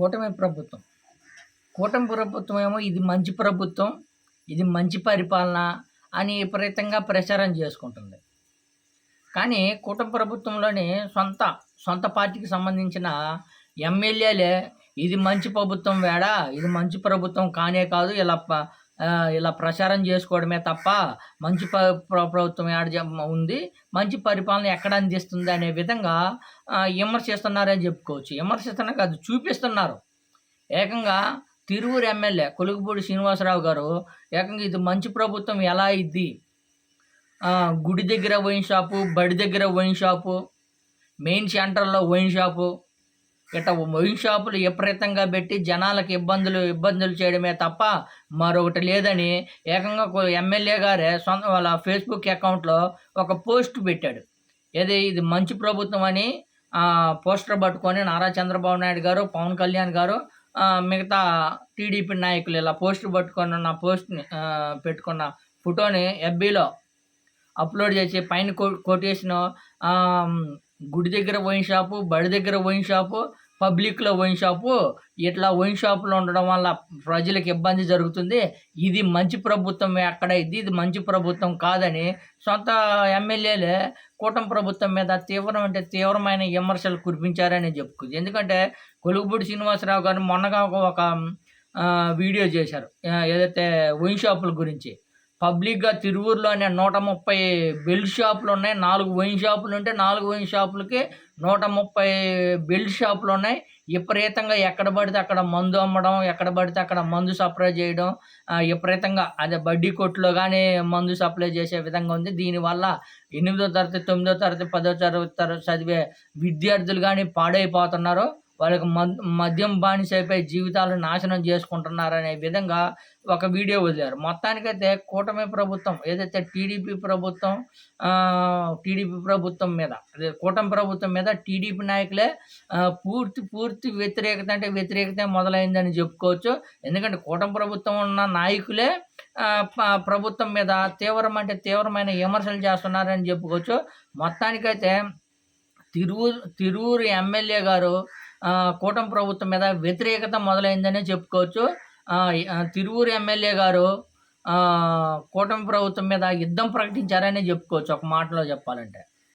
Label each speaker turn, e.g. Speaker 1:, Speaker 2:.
Speaker 1: కూటమి ప్రభుత్వం. కూటమి ప్రభుత్వం ఏమో ఇది మంచి ప్రభుత్వం ఇది మంచి పరిపాలన అని విపరీతంగా ప్రచారం చేసుకుంటుంది. కానీ కూటమి ప్రభుత్వంలోని సొంత సొంత పార్టీకి సంబంధించిన ఎమ్మెల్యేలే ఇది మంచి ప్రభుత్వం వేడా ఇది మంచి ప్రభుత్వం కానే కాదు ఇలా ఇలా ప్రచారం చేసుకోవడమే తప్ప మంచి ప్రభుత్వం ఏడ ఉంది మంచి పరిపాలన ఎక్కడ అందిస్తుంది అనే విధంగా విమర్శిస్తున్నారని చెప్పుకోవచ్చు. విమర్శిస్తున్నా కాదు చూపిస్తున్నారు. ఏకంగా తిరువురు ఎమ్మెల్యే కొలుగుపూడి శ్రీనివాసరావు గారు ఏకంగా ఇది మంచి ప్రభుత్వం ఎలా ఇది గుడి దగ్గర వైన్ షాపు బడి దగ్గర వైన్ షాపు మెయిన్ సెంటర్లో వైన్ షాపు ఇట వైన్ షాపులు విపరీతంగా పెట్టి జనాలకు ఇబ్బందులు ఇబ్బందులు చేయడమే తప్ప మరొకటి లేదని ఏకంగా ఎమ్మెల్యే గారే సొంత వాళ్ళ ఫేస్బుక్ అకౌంట్లో ఒక పోస్ట్ పెట్టాడు. ఏది ఇది మంచి ప్రభుత్వం అని పోస్టర్ పట్టుకొని నారా చంద్రబాబు నాయుడు గారు పవన్ కళ్యాణ్ గారు మిగతా టీడీపీ నాయకులు ఇలా పోస్టర్ పట్టుకొని ఉన్న పోస్ట్ని పెట్టుకున్న ఫోటోని ఎఫ్బీలో అప్లోడ్ చేసి పైన కో కొటేషన్ గుడి దగ్గర వైన్ షాపు బడి దగ్గర వైన్ షాపు పబ్లిక్లో వైన్ షాపు ఇట్లా వైన్ షాపులో ఉండడం వల్ల ప్రజలకు ఇబ్బంది జరుగుతుంది. ఇది మంచి ప్రభుత్వం ఎక్కడ ఇది? ఇది మంచి ప్రభుత్వం కాదని సొంత ఎమ్మెల్యేలే కూటమి ప్రభుత్వం మీద తీవ్రం అంటే తీవ్రమైన విమర్శలు కురిపించారని చెప్పుకోవచ్చు ఎందుకంటే కొలుగుపూడి శ్రీనివాసరావు గారు మొన్నగా ఒక- వీడియో చేశారు. ఏదైతే వైన్ షాపుల గురించి. పబ్లిక్గా తిరువూరులోనే నూట ముప్పై బెల్ట్ షాపులు ఉన్నాయి నాలుగు వైన్ షాపులు ఉంటే నాలుగు వైన్ షాపులకి నూట ముప్పై బెల్ట్ షాపులు ఉన్నాయి విపరీతంగా ఎక్కడ పడితే అక్కడ మందు అమ్మడం ఎక్కడ పడితే అక్కడ మందు సప్లై చేయడం విపరీతంగా అదే బడ్డీ కొట్టులో కానీ మందు సప్లై చేసే విధంగా ఉంది. దీనివల్ల ఎనిమిదో తరగతి తొమ్మిదో తరగతి పదో తరగతి తరగతి చదివే విద్యార్థులు కానీ పాడైపోతున్నారు. వాళ్ళకి మద్యం బానిస అయిపోయి జీవితాలను నాశనం చేసుకుంటున్నారనే విధంగా ఒక వీడియో వదిలారు. మొత్తానికైతే కూటమి ప్రభుత్వం ఏదైతే టీడీపీ ప్రభుత్వం టీడీపీ ప్రభుత్వం మీద అదే కూటమి ప్రభుత్వం మీద టీడీపీ నాయకులే పూర్తి పూర్తి వ్యతిరేకత అంటే వ్యతిరేకత మొదలైందని చెప్పుకోవచ్చు. ఎందుకంటే కూటమి ప్రభుత్వం ఉన్న నాయకులే ప్రభుత్వం మీద తీవ్రం అంటే తీవ్రమైన విమర్శలు చేస్తున్నారని చెప్పుకోవచ్చు. మొత్తానికైతే తిరువు తిరువురు ఎమ్మెల్యే గారు కూటమి ప్రభుత్వం మీద వ్యతిరేకత మొదలైందనే చెప్పుకోవచ్చు. తిరువూరు తిరువురు ఎమ్మెల్యే గారు కూటమి ప్రభుత్వం మీద యుద్ధం ప్రకటించారనే చెప్పుకోవచ్చు. ఒక మాటలో చెప్పాలంటే.